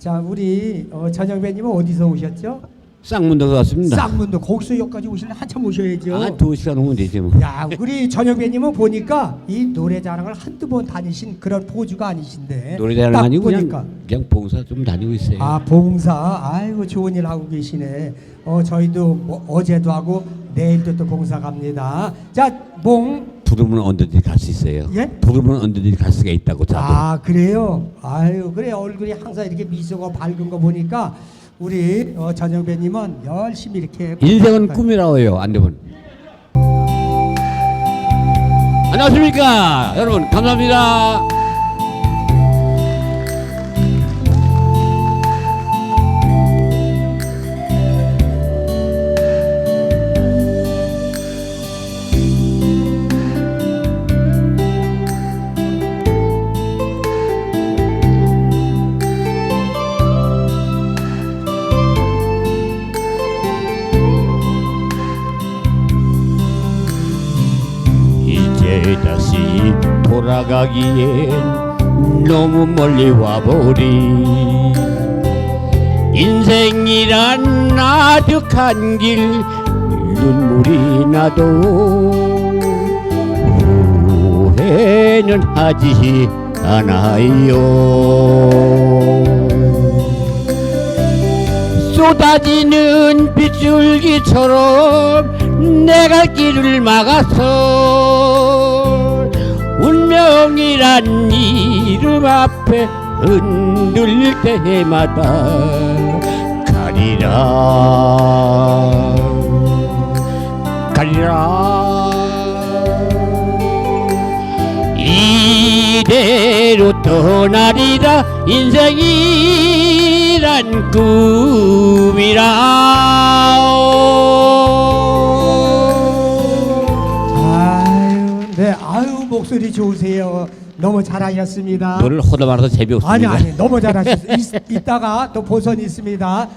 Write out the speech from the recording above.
자, 우리 어, 전영 배님은 어디서 오셨죠? 쌍문도 왔습니다. 쌍문도 거기서 여기까지 오시려 한참 오셔야죠. 아, 두 시간 오면 되지 뭐. 야, 우리 전영 배님은 보니까 이 노래자랑을 한두 번 다니신 그런 포주가 아니신데 노래자랑 딱 아니고 보니까 그냥, 그냥 봉사 좀 다니고 있어요. 아 봉사 아이고 좋은 일 하고 계시네 어 저희도 뭐 어제도 하고 내일도 또 봉사 갑니다 자 봉 부르면 언제든지 갈 수 있어요. 예? 부르면 언제든지 갈 수가 있다고 저도. 아 그래요 아유 그래 얼굴이 항상 이렇게 미소가 밝은 거 보니까 우리 어, 전영배님은 열심히 이렇게 인생은 꿈이라고요. 안 되면. 안녕하십니까, 여러분. 감사합니다. 이제 다시 돌아가기엔 너무 멀리 와버린 인생이란 아득한 길 눈물이 나도 후회는 하지 않아요. 쏟아지는 빗줄기처럼 내갈 길을 막아서 운명이란 이름 앞에 흔들릴 때마다 가리라. 가리라. 이대로 떠나리라. 인생이란 꿈이라 아유 네 아유 목소리 좋으세요 너무 잘하셨습니다. 노래를 호다 말아서 재미없습니다. 아니 아니 너무 잘하셨어요. 이, 이따가 또 보선이 있습니다